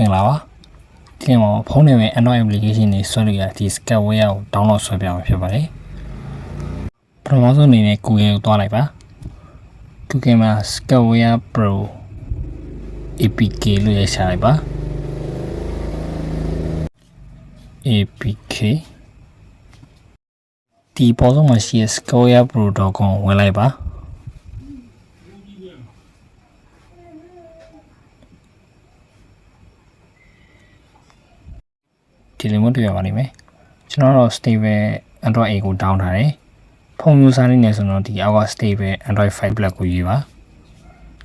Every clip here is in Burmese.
မင်္ဂလာပါဒီမှာဖုန်းထဲမှာ Android application တွေဆွဲလို့ရဒီ Skyware ကို download ဆွဲပြအောင်ဖြစ်ပါတယ်ပထမဆုံးအနေနဲ့ Google ကိုသွားလိုက်ပါ Google မှာ Skyware Pro APK လို့ရိုက်ချလိုက်ပါ APK ဒီပေါ်ဆုံးမှာရှိတဲ့ squarepro.com ဝင်လိုက်ပါ ဒီလိုမျိုးတွေ့ရပါလိမ့်မယ်ကျွန်တော်တော့ stable android 8ကို down ထားတယ်ဖုန်းမျိုးစားနေနေဆိုတော့ဒီအောက်က stable android 5 black ကိုယူပါ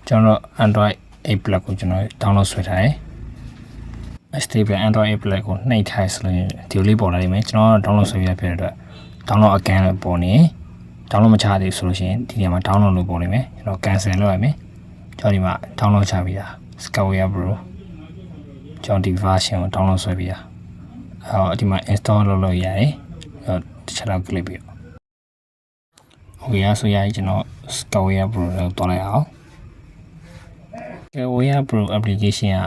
ကျွန်တော်တော့ android 8 black ကိုကျွန်တော် download ဆွဲထားတယ် stable android 8 black ကိုနှိပ်ထားဆိုရင်ဒီလိုလေးပေါ်လာလိမ့်မယ်ကျွန်တော်ကတော့ download ဆွဲပြရဖြစ်တဲ့အတွက် download again လို့ပေါ်နေ download မချသေးဆိုလို့ရှိရင်ဒီနေရာမှာ download လို့ပေါ်လိမ့်မယ်ကျွန်တော် cancel လုပ်ရမယ်ကျွန်တော်ဒီမှာ download ချပြီးတာ Skyware Pro ကျွန်တော်ဒီ version ကို download ဆွဲပြီးတာ အော်ဒီမှာ install လုပ်လို့ရတယ်။အော်တစ်ချက်တော့ click ပြီးတော့ Okay ရဆိုရရင်ကျွန်တော် Skyware Pro ကိုတွားလိုက်အောင်။ Skyware Pro application က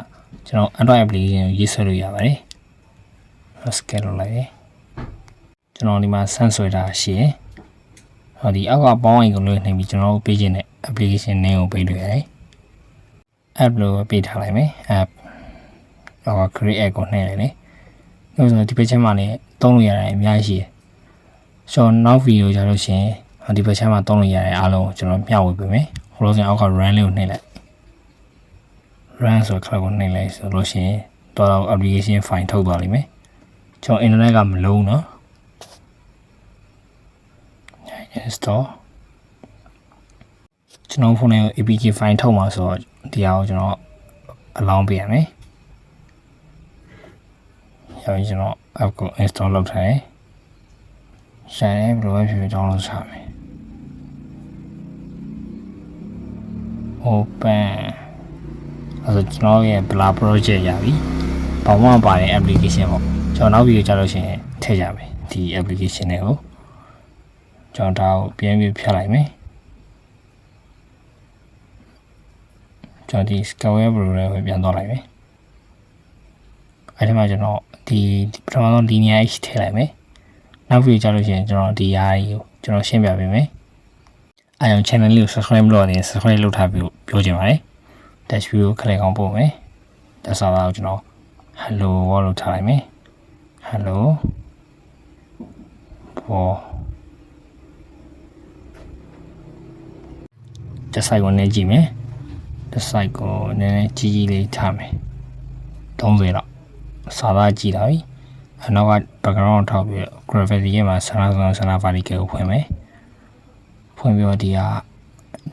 ကျွန်တော် Android application ကိုရေးဆွဲလို့ရပါတယ်။ scale လုပ်လိုက်ရင်ကျွန်တော်ဒီမှာ send ဆွဲတာရှိရင်ဟောဒီအောက်ကပေါင်းအိမ်ကိုလွှဲနေပြီးကျွန်တော်ပေးခြင်းတဲ့ application name ကိုပေးလို့ရတယ်။ app လို့ပေးထားလိုက်မယ် app ဟော create app ကိုနှိပ်လိုက်တယ်။လို့ ဆိုတော့ဒီ page မှာလည်းသုံးလို့ရတယ်အများကြီးရှိတယ်။ဆိုတော့နောက် video ကြလို့ရှိရင်ဒီ page မှာသုံးလို့ရတဲ့အားလုံးကိုကျွန်တော်မျှဝေပေးမယ်။ဟိုလိုဆိုရင်အောက်က run လေးကိုနှိပ်လိုက် run ဆိုတော့ကိုနှိပ်လိုက်ဆိုလို့ရှိရင်တော့ application file ထုတ်သွားလိမ့်မယ်။ကျွန်တော် internet ကမလုံးနော်။ install ကျွန်တော်ဖုန်းထဲကို APK file ထုတ်မှာဆိုတော့ဒီဟာကိုကျွန်တော်အလောင်းပေးရမယ်။ ရောကျွန်တော် app ကို install လုပ်ထားတယ်။ရှာတယ်ဘယ်လိုပဲဖြစ်ဖြစ် download ချမယ်။ open အဲဆိုကျွန်တော်ရဲ့ bla project ရပြီ။ဘာမှမပါတဲ့ application ပေါ့။ကျွန်တော်နောက်ပြီးကြာလို့ရှိရင်ထည့်ကြမယ်ဒီ application တွေကိုကျွန်တော်ဒါကိုပြန်ပြီးဖြတ်လိုက်မယ်။ကျွန်တော်ဒီ Skyware Pro လေးကိုပြန်သွားလိုက်မယ်။ အဲဒီမှာကျွန်တော်ဒီပထမဆုံး linear h ထည့်လိုက်မယ်။နောက်ပြီးကြာလို့ရှိရင်ကျွန်တော်ဒီဟာကြီးကိုကျွန်တော်ရှင်းပြပေးမယ်။အဲအောင် channel လေးကို subscribe မလုပ်ရသေးရင် subscribe လုပ်ထားပြီးပြောချင်ပါတယ်။ dash view ကိုခလိုက်အောင်ပို့မယ်။ဒါဆိုတော့ကျွန်တော် hello ဘောလို့ထားလိုက်မယ်။ hello ဘောတစ်ဆိုင်ကိုနည်းကြည့်မယ်တစ်ဆိုင်ကိုနည်းနည်းကြီးကြီးလေးထားမယ်30လောက် စာသားကြည့်လာပြီအနောက်က background ထောက်ပြီး gravity ရဲ့မှာဆန္ဒဆောင်ဆန္ဒ vertical ကိုဖွင့်မယ်ဖွင့်ပြီးတော့ဒီဟာ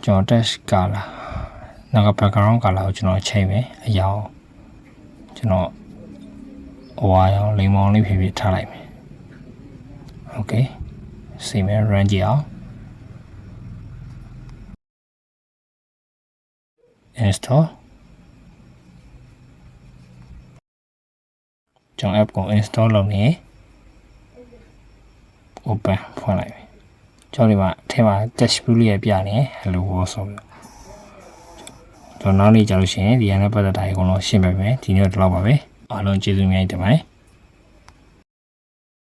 ကျွန်တော် dash color နောက်က background color ကိုကျွန်တော်ချိန်မယ်အရာကျွန်တော်အဝါရောင်လိမ်မောင်လေးဖြည်းဖြည်းထားလိုက်မယ် okay စီမယ် run ကြည့်အောင် install ကျွန်တော် app ကို install လုပ်နေ open ဖွင့်လိုက်ပြီကျွန်တော်ဒီမှာအထက်မှာ dash view လေးရပြနေ hello world ဆိုပြီးကျွန်တော်နောက်နေ့ကြာလို့ရှိရင်ဒီရန်နဲ့ပတ်သက်တာအကုန်လုံးရှင်းပြမယ်ဒီနေ့တော့ဒီလောက်ပါပဲအားလုံးကျေးဇူးများတင်ပါတယ်